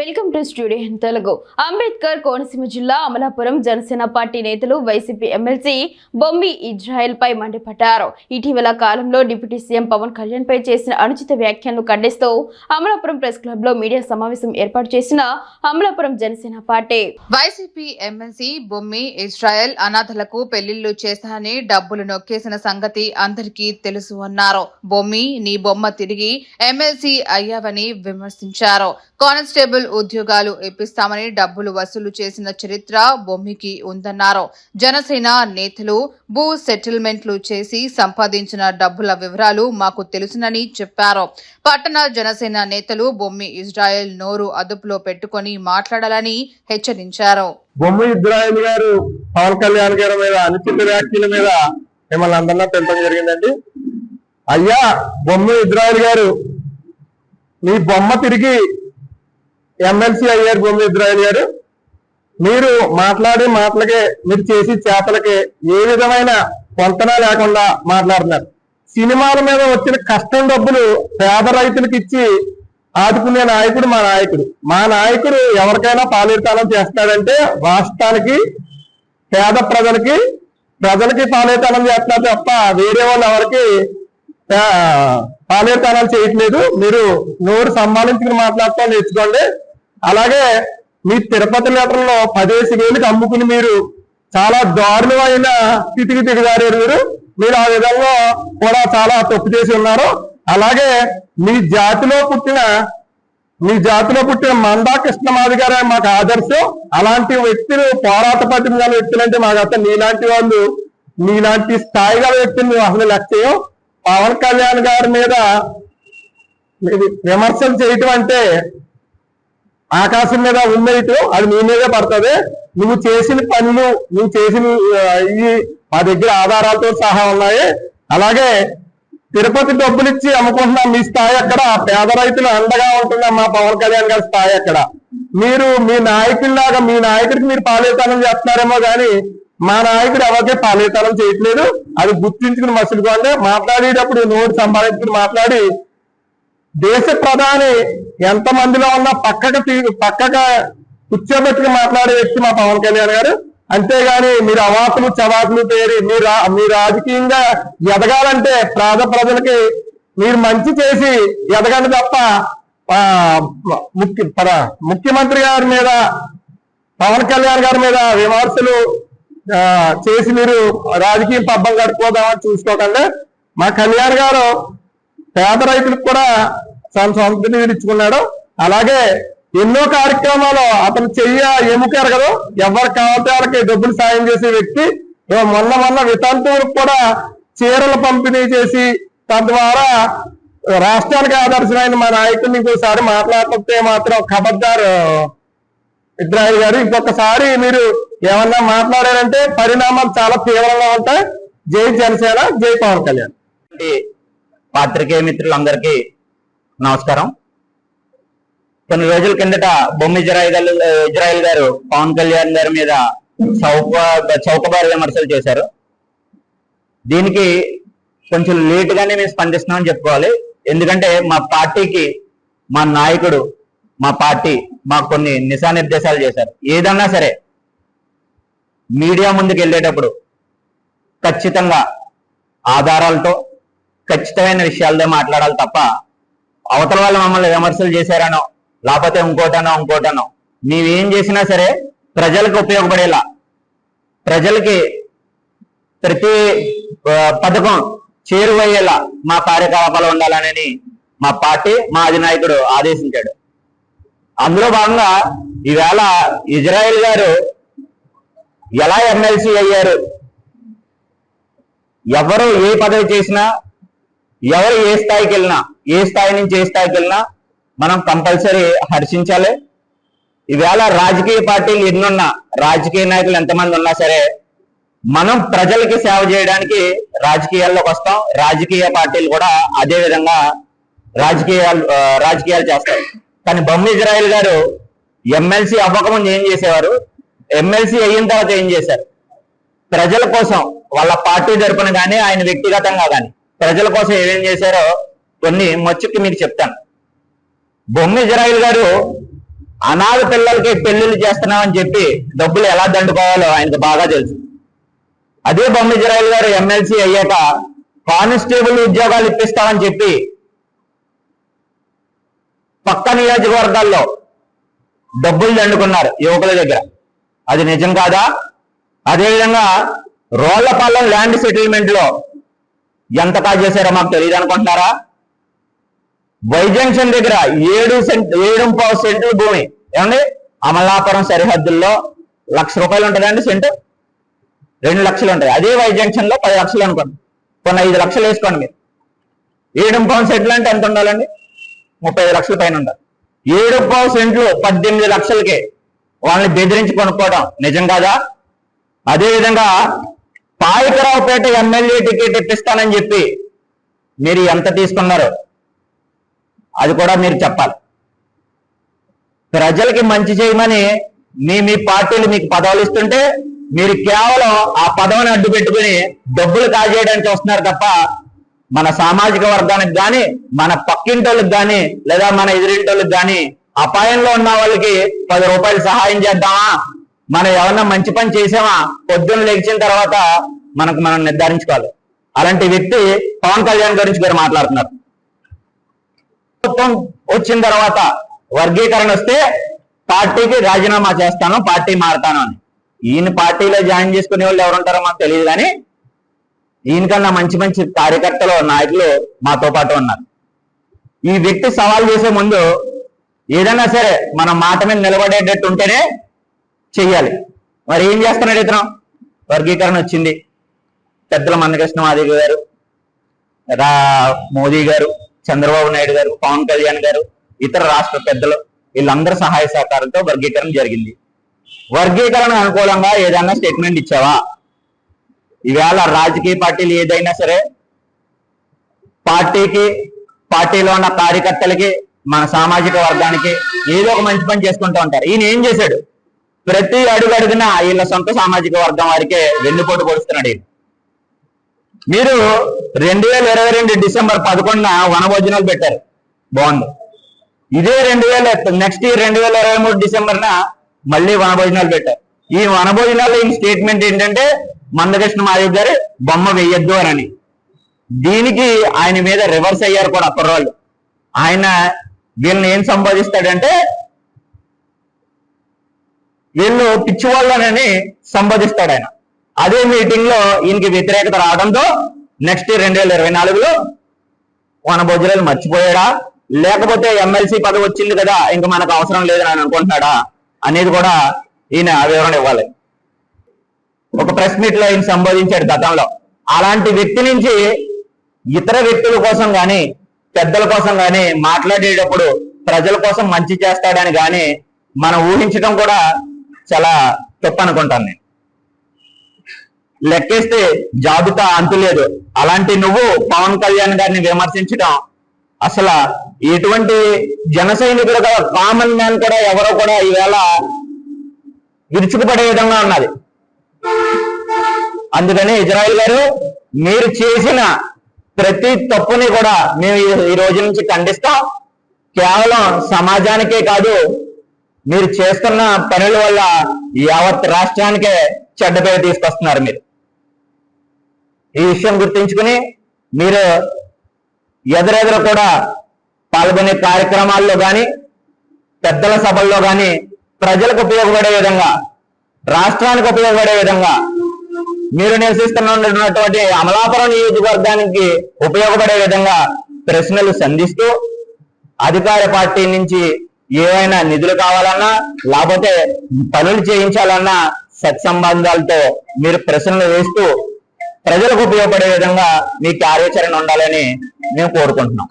Welcome to studio Telugu. Ambedkar Konaseema జిల్లా Amalapuram Janasena party నేతలు YCP MLC Bommi Israel పై మండిపడ్డారు. ఇటీవల కాలంలో డిప్యూటీ సీఎం పవన్ కళ్యాణ్ పై చేసిన అనుచిత వ్యాఖ్యలను ఖండిస్తూ అమలాపురం ప్రెస్ క్లబ్లో మీడియా సమావేశం ఏర్పాటు చేసిన Amalapuram Janasena party. YCP MLC Bommi Israel అనాథలకు పెళ్ళిళ్ళు చేశానని డబ్బులు నొక్కేసిన సంగతి అందరికీ తెలుసు అన్నారు. బొమ్మి నీ బొమ్మ తిరిగి ఎమ్మెల్సీ అయ్యావని విమర్శించారు. కానిస్టేబుల్ ఉద్యోగాలు ఇప్పిస్తామని డబ్బులు వసూలు చేసిన చరిత్ర బొమ్మికి ఉందన్నారు. జనసేన నేతలు భూ సెటిల్మెంట్లు చేసి సంపాదించిన డబ్బుల వివరాలు మాకు తెలుసునని చెప్పారు. పట్టణ జనసేన నేతలు బొమ్మి ఇజ్రాయెల్ నోరు అదుపులో పెట్టుకుని మాట్లాడాలని హెచ్చరించారు. బొమ్మి ఇజ్రాయెల్ గారు పవన్ కళ్యాణ్ గారి మీద అనుచిత వ్యాఖ్యల మీద మిమ్మల్ని అందరినీ పెంచడం జరిగిందండి. అయ్యా బొమ్మ ఇజ్రాయెల్ గారు మీ బొమ్మ తిరిగి ఎమ్మెల్సీ అయ్యారు బొమ్మ గారు. మీరు మాట్లాడే మాటలకే మీరు చేసి చేతలకే ఏ విధమైన పొంతన లేకుండా మాట్లాడుతున్నారు. సినిమాల మీద వచ్చిన కష్టం డబ్బులు పేద రైతులకు ఇచ్చి ఆదుకునే నాయకుడు మా నాయకుడు. మా నాయకుడు ఎవరికైనా పాలేరుతానం చేస్తాడంటే రాష్ట్రానికి పేద ప్రజలకి ప్రజలకి పాలేరుతానం చేస్తున్నారు తప్ప వేరే వాళ్ళు ఎవరికి ఆ, చేయట్లేదు. మీరు నోరు సంభాళించుకుని మాట్లాడటం నేర్చుకోండి. అలాగే మీ తిరుపతి లీటర్లో పదేసి వేలకు అమ్ముకుని మీరు చాలా దారుణమైన స్థితికి దిగజారారు మీరు. మీరు ఆ విధంగా కూడా చాలా తప్పు చేసి ఉన్నారు. అలాగే మీ జాతిలో పుట్టిన మీ జాతిలో పుట్టిన మందా కృష్ణమాది గారే మాకు ఆదర్శం. అలాంటి వ్యక్తులు పోరాట పట్టిన గల వ్యక్తులు అంటే మాకు అసలు నీలాంటి వాళ్ళు నీలాంటి స్థాయి గల వ్యక్తులు మేము అసలు లక్ష్యం. పవన్ కళ్యాణ్ గారి మీద విమర్శలు చేయటం అంటే ఆకాశం మీద ఉమ్మేయటం అది నీ మీదే పడుతుంది. నువ్వు చేసిన పనులు నువ్వు చేసిన ఆ, ఈ మా దగ్గర ఆధారాలతో సహా ఉన్నాయి. అలాగే తిరుపతి డబ్బులు ఇచ్చి అమ్ముకుంటున్నాం మీ స్థాయి అక్కడ పేద రైతులు అండగా ఉంటున్నాం మా పవన్ కళ్యాణ్ గారి స్థాయి అక్కడ. మీరు మీ నాయకుల్లాగా మీ నాయకుడికి మీరు పాలేతనం చేస్తున్నారేమో కానీ మా నాయకుడు ఎవరికే పాలేతనం చేయట్లేదు. అది గుర్తించుకుని మసులుకోండి. మాట్లాడేటప్పుడు నోటు సంపాదించుకుని మాట్లాడి దేశ ప్రధాని ఎంత మందిలో ఉన్నా పక్కకు తీ- పక్కగా కూర్చోబెట్టుకుని మాట్లాడే వ్యక్తి మా పవన్ కళ్యాణ్ గారు. అంతేగాని మీరు అవాకులు చవాకులు పేరి మీరు రా- మీ రాజకీయంగా ఎదగాలంటే పేద ప్రజలకి మీరు మంచి చేసి ఎదగండి తప్ప ముఖ్య ముఖ్యమంత్రి గారి మీద పవన్ కళ్యాణ్ గారి మీద విమర్శలు చేసి మీరు రాజకీయ పబ్బం గడుపుకోదామని చూసుకోకండి. మా కళ్యాణ్ గారు పేద రైతులకు కూడా తన సొంత విడిచుకున్నాడు అలాగే ఎన్నో కార్యక్రమాలు అతను చెయ్య ఎముక కదా. ఎవరికి కావాలంటే వాళ్ళకి డబ్బులు సాయం చేసే వ్యక్తి. మొన్న మొన్న వితంతువులకు కూడా చీరలు పంపిణీ చేసి తద్వారా రాష్ట్రానికి ఆదర్శమైన మా నాయకుడిని ఇంకోసారి మాట్లాడకపోతే మాత్రం ఖబర్దార్ ఇద్రాయి గారు ఇంకొకసారి మీరు ఏమన్నా మాట్లాడారంటే పరిణామాలు చాలా తీవ్రంగా ఉంటాయి. జై జనసేన జై పవన్ కళ్యాణ్. పాత్రికేయ మిత్రులందరికీ నమస్కారం. కొన్ని రోజుల కిందట బొమ్మ ఇజ్రాయిల్ ఇజ్రాయిల్ గారు పవన్ కళ్యాణ్ గారి మీద చౌక చౌకబారు విమర్శలు చేశారు. దీనికి కొంచెం లేట్ గానే మేము స్పందిస్తున్నామని చెప్పుకోవాలి. ఎందుకంటే మా పార్టీకి మా నాయకుడు మా పార్టీ మాకు కొన్ని దిశానిర్దేశాలు చేశారు. ఏదన్నా సరే మీడియా ముందుకు వెళ్ళేటప్పుడు ఖచ్చితంగా ఆధారాలతో ఖచ్చితమైన విషయాలతో మాట్లాడాలి తప్ప అవతల వాళ్ళు మమ్మల్ని విమర్శలు చేశారనో లేకపోతే ఇంకోటనో ఇంకోటనో. నీవేం చేసినా సరే ప్రజలకు ఉపయోగపడేలా. ప్రజలకి ప్రతి పథకం చేరువయ్యేలా మా కార్యకలాపాలు ఉండాలనని మా పార్టీ మా అధినాయకుడు ఆదేశించాడు. అందులో భాగంగా ఈవేళ ఇజ్రాయెల్ గారు ఎలా ఎమ్మెల్సీ అయ్యారు? ఎవరు ఏ పదవి చేసినా ఎవరు ఏ స్థాయికి వెళ్ళినా ఏ స్థాయి నుంచి ఏ స్థాయికి వెళ్ళినా మనం కంపల్సరీ హర్షించాలి. ఈవేళ రాజకీయ పార్టీలు ఎన్నున్నా రాజకీయ నాయకులు ఎంతమంది ఉన్నా సరే మనం ప్రజలకి సేవ చేయడానికి రాజకీయాల్లోకి వస్తాం. రాజకీయ పార్టీలు కూడా అదే విధంగా రాజకీయాలు రాజకీయాలు చేస్తాయి. కానీ బొమ్మ ఇజ్రాయెల్ గారు ఎమ్మెల్సీ అవ్వకముందు ఏం చేసేవారు? ఎమ్మెల్సీ అయిన తర్వాత ఏం చేశారు? ప్రజల కోసం వాళ్ళ పార్టీ తరపున కానీ ఆయన వ్యక్తిగతంగా కానీ ప్రజల కోసం ఏమేం చేశారో కొన్ని మచ్చుకి మీకు చెప్తాను. బొమ్మ ఇజ్రాయిల్ గారు అనాథ పిల్లలకి పెళ్ళిళ్ళు చేస్తున్నామని చెప్పి డబ్బులు ఎలా దండుకోవాలో ఆయనకు బాగా తెలుసు. అదే బొమ్మ ఇజ్రాయిల్ గారు ఎమ్మెల్సీ అయ్యాక కానిస్టేబుల్ ఉద్యోగాలు ఇప్పిస్తామని చెప్పి పక్క నియోజకవర్గాల్లో డబ్బులు దండుకున్నారు యువకుల దగ్గర. అది నిజం కాదా? అదేవిధంగా రోళ్ళపాలెం ల్యాండ్ సెటిల్మెంట్లో ఎంత కాజ్ చేశారో మాకు తెలియదు అనుకుంటున్నారా? వై జంక్షన్ దగ్గర ఏడు సెంట్ ఏడు పావు సెంట్లు భూమి. ఏమండి? అమలాపురం సరిహద్దుల్లో లక్ష రూపాయలు ఉంటుందండి సెంటు? రెండు లక్షలు ఉంటాయి. అదే వై జంక్షన్లో పది లక్షలు అనుకోండి. కొన్ని ఐదు లక్షలు వేసుకోండి మీరు. ఏడు పావు సెంట్లు అంటే ఎంత ఉండాలండి? ముప్పై ఐదు లక్షల పైన ఉండాలి. ఏడు పావు సెంట్లు పద్దెనిమిది లక్షలకి వాళ్ళని బెదిరించి కొనుక్కోవడం నిజం కాదా? అదేవిధంగా పాయకరావుపేట ఎమ్మెల్యే టికెట్ ఇప్పిస్తానని చెప్పి మీరు ఎంత తీసుకున్నారు అది కూడా మీరు చెప్పాలి. ప్రజలకి మంచి చేయమని మీ మీ పార్టీలు మీకు పదవులు ఇస్తుంటే మీరు కేవలం ఆ పదవిని అడ్డు పెట్టుకుని డబ్బులు కాజేయడానికి వస్తున్నారు తప్ప మన సామాజిక వర్గానికి కానీ మన పక్కింటోళ్ళకి కానీ లేదా మన ఎదురింటోళ్ళకి కానీ అపాయంలో ఉన్న వాళ్ళకి పది రూపాయలు సహాయం చేద్దామా? మనం ఏమన్నా మంచి పని చేసామా? పొద్దున్న లేచిన తర్వాత మనకు మనం నిర్ధారించుకోవాలి. అలాంటి వ్యక్తి పవన్ కళ్యాణ్ గురించి గారు మాట్లాడుతున్నారు. ప్రభుత్వం వచ్చిన తర్వాత వర్గీకరణ వస్తే పార్టీకి రాజీనామా చేస్తాను పార్టీ మారతాను అని. ఈయన పార్టీలో జాయిన్ చేసుకునే వాళ్ళు ఎవరు ఉంటారో మాకు తెలియదు కానీ ఈయనకన్నా మంచి మంచి కార్యకర్తలు నాయకులు మాతో పాటు ఉన్నారు. ఈ వ్యక్తి సవాల్ చేసే ముందు ఏదైనా సరే మన మాట మీద నిలబడేటట్టు ఉంటేనే చెయ్యాలి. మరి ఏం చేస్తున్నాడు ఇతను? వర్గీకరణ వచ్చింది. పెద్దల మందకృష్ణ మాదిగ గారు రా మోదీ గారు చంద్రబాబు నాయుడు గారు పవన్ కళ్యాణ్ గారు ఇతర రాష్ట్ర పెద్దలు వీళ్ళందరి సహాయ సహకారంతో వర్గీకరణ జరిగింది. వర్గీకరణ అనుకూలంగా ఏదైనా స్టేట్మెంట్ ఇచ్చావా? ఈవేళ రాజకీయ పార్టీలు ఏదైనా సరే పార్టీకి పార్టీలో ఉన్న కార్యకర్తలకి మన సామాజిక వర్గానికి ఏదో ఒక మంచి పని చేసుకుంటూ ఉంటారు. ఈయన ఏం చేశాడు? ప్రతి అడుగు అడుగున వీళ్ళ సొంత సామాజిక వర్గం వారికే వెన్నుపోటు పొడుస్తున్నాడు మీరు రెండు వేల ఇరవై రెండు డిసెంబర్ పదకొండున వనభోజనాలు పెట్టారు. బాగుంది. ఇదే రెండు వేల నెక్స్ట్ ఇయర్ రెండు వేల ఇరవై మూడు డిసెంబర్న మళ్ళీ వనభోజనాలు పెట్టారు. ఈ వనభోజనాల్లో ఈ స్టేట్మెంట్ ఏంటంటే మందకృష్ణ మాదిక్ గారు బొమ్మ వెయ్యొద్దు అని దీనికి ఆయన మీద రివర్స్ అయ్యారు కూడా కుర్రాళ్ళు ఆయన వీళ్ళని ఏం సంబోధిస్తాడంటే వీళ్ళు పిచ్చివాళ్ళనని సంబోధిస్తాడు ఆయన. అదే మీటింగ్లో ఈయనకి వ్యతిరేకత రావడంతో నెక్స్ట్ రెండు వేల ఇరవై నాలుగులో వనభోజనాలు మర్చిపోయాడా? లేకపోతే ఎమ్మెల్సీ పదవి వచ్చింది కదా ఇంకా మనకు అవసరం లేదని ఆయన అనుకుంటున్నాడా? అనేది కూడా ఈయన వివరణ ఇవ్వాలి. ఒక ప్రెస్ మీట్లో ఈయన సంబోధించాడు గతంలో. అలాంటి వ్యక్తి నుంచి ఇతర వ్యక్తుల కోసం గాని పెద్దల కోసం గాని మాట్లాడేటప్పుడు ప్రజల కోసం మంచి చేస్తాడని గాని మనం ఊహించడం కూడా చాలా తప్పు నేను. లెక్కేస్తే జాబితా అంతులేదు అలాంటి నువ్వు పవన్ కళ్యాణ్ గారిని విమర్శించడం అసలు ఎటువంటి జన సైనికుడు కామన్ మ్యాన్ కూడా ఎవరో కూడా ఈవేళ విరుచుకుపడే విధంగా ఉన్నది. అందుకని ఇజ్రాయిల్ గారు మీరు చేసిన ప్రతి తప్పుని కూడా మేము ఈ రోజు నుంచి ఖండిస్తాం. కేవలం సమాజానికే కాదు మీరు చేస్తున్న పనుల వల్ల యావత్ రాష్ట్రానికే చెడ్డ పేరు తీసుకొస్తున్నారు మీరు. ఈ విషయం గుర్తించుకుని మీరు ఎదురెదురు కూడా పాల్గొనే కార్యక్రమాల్లో కానీ పెద్దల సభల్లో కానీ ప్రజలకు ఉపయోగపడే విధంగా రాష్ట్రానికి ఉపయోగపడే విధంగా మీరు నివసిస్తున్నటువంటి అమలాపురం నియోజకవర్గానికి ఉపయోగపడే విధంగా ప్రశ్నలు సంధిస్తూ అధికార పార్టీ నుంచి ఏవైనా నిధులు కావాలన్నా లేకపోతే పనులు చేయించాలన్నా సత్సంబంధాలతో మీరు ప్రశ్నలు వేస్తూ ప్రజలకు ఉపయోగపడే విధంగా మీ కార్యాచరణ ఉండాలని మేము కోరుకుంటున్నాం.